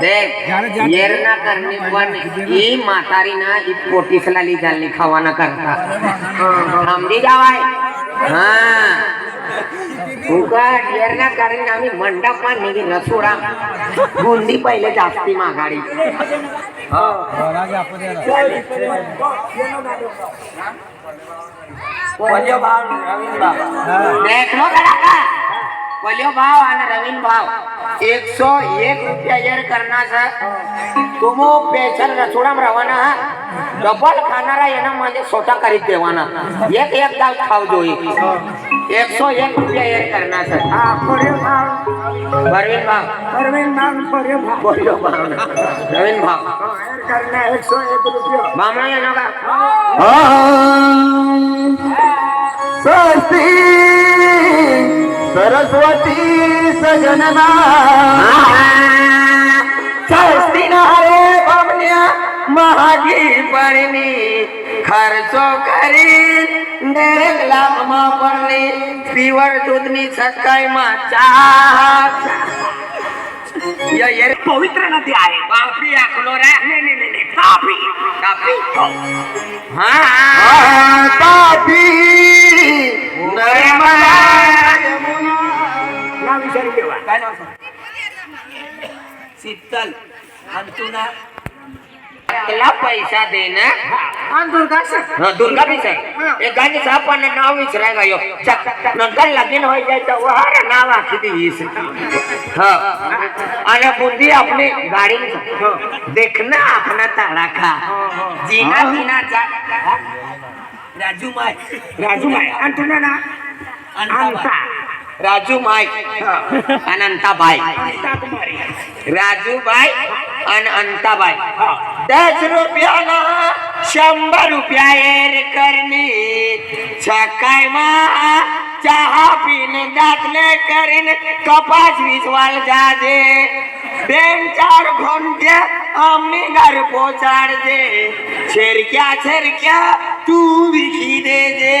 દેખ કરતા હા યેરના મંડપમાં નીકળી રસોડા ગુંદી પહેલે જાસ્તી માં ગાડી દેખ લો કડાકા વલ્યો ભાવ અને રવિન ભાવ એકસો એક રૂપિયા યેર કરના છે તુમો પેશન રસોડામાં રહેવાના ડબલ ખાનારા એના માટે સોટા કરી દેવાના એક એક દાલ ખાવ જોઈએ એકસો એક રૂપિયા યેર કરના છે હા ફર્યો ભાવ પરવીન ભાવ પરવીન ભાવ ફર્યો ભાવ બોલ્યો ભાવ રવિન ભાવ કરના એકસો એક રૂપિયા મામા એનો કા સસ્તી सरस्वती सजनना सस्ती रे बाबण्या महागी पडली खर्चो करी नेरेक लाख मा पडली पिवर दूधनी सकाळी मा चा पवित्र नदी आहे बापी आखलो रे नाही नाही नाही तापी तापी हा तापी દેવાય કાય નામ શીતલ અંતુના કેટલા પૈસા દેને હા દુર્ગા સર હા દુર્ગા બી સર એ ગાડી સાપાને નાવ વિચરાય ગયો નંકર લાગીને હોય જાય તો વહાર નાવ આખી દી ઈસ હા અને બુદ્ધિ આપની ગાડી દેખના આપના તાળા ખા જીના જીના ચા રાજુમાય રાજુમાય અંતુના ના અંતા રાજુભાઈ અને અંતાભાઈ રાજુભાઈ અને અંતાભાઈ દસ રૂપિયાના શંભર રૂપિયા એર કરની છકાઈમાં ચા પીને દાખલે કરીને કપાસ વિસવાલ જાજે બેન ચાર ઘંટે અમને ઘર પહોંચાડજે છેરક્યા છેરક્યા તું વિખી દેજે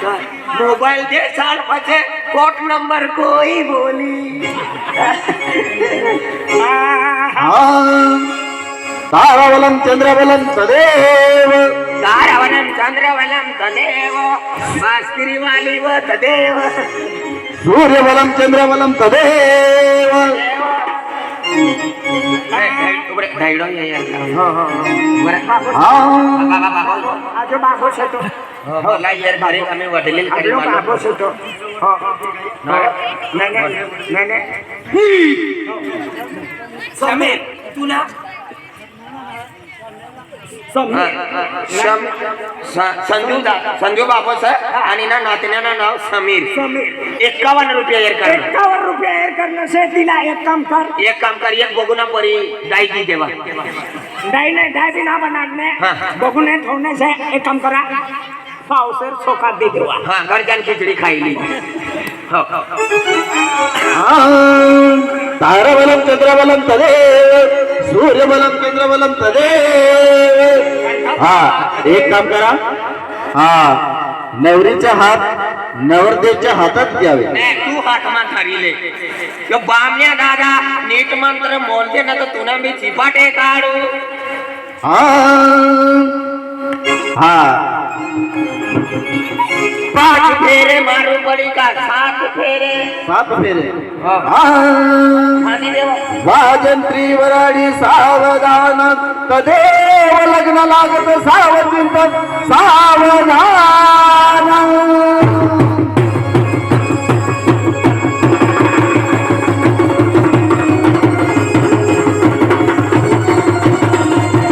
मोबाईल मोबाइल दे साल पचे कोट नंबर कोई बोली तारावलम चंद्रवलम तदेव तारावलम चंद्रवलम तदेव मास्किरी वाली व तदेव सूर्यवलम चंद्रवलम तदेव આજો બાબો છે તો ભલા યાર મારી સમીર સંજુ બાબો છે અને એના નાતના નામ સમીર એકાવન રૂપિયા એર કર એકાવન રૂપિયા એર કરના છે એક કામ કર એક કામ કર એક ભોગુના પરી દાઈ દી દેવા ডাইনে ডাইবি না বানানে বগুনে ঠোনে সে এক কাম করা পাও সের সোকা দি দেওয়া হ্যাঁ গর্জন খিচড়ি খাই লি ತಾರಬಲಂ ಚಂದ್ರಬಲಂ ತದೇ ಸೂರ್ಯಬಲಂ ಚಂದ್ರಬಲಂ ತದೇ ಹಾ ಏಕ್ ಕಾಮ್ ಕರಾ ಹಾ नवरीचा हात नवरदेच्या हातात द्यावे तू हात मान ले, यो बामण्या दादा नीट मंत्र मोलते ना तर तुला मी चिपाटे काढू हा हा पाच फेरे मारू पडी का सात फेरे सात फेरे वाजंत्री वराडी सावधान कदे लग्न लागत सावचिंतन सावधान